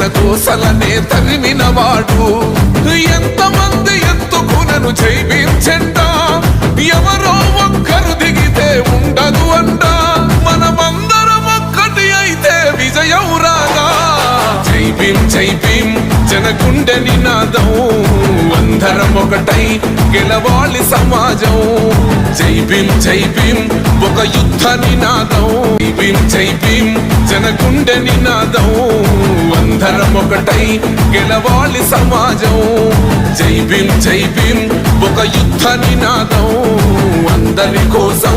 కోసలనే తరిమినవాడు. ఎంతమంది ఎత్తుకునను జైవించండా ఎవరో ఒక్కరు దిగితే ఉండదు అంట. మనమందరం ఒక్కటి అయితే విజయం రాగా జైపీం జైపీం జనకుండె నినాదం. అందరం ఒకటై గెలవాలి సమాజం. జై భీం జై భీం ఒక యుద్ధ నినాదం జై భీం జై భీం జనకుండె నినాదం అందరం ఒకటై గెలవాలి సమాజం. జై భీం జై భీం ఒక యుద్ధ నినాదం అందరి కోసం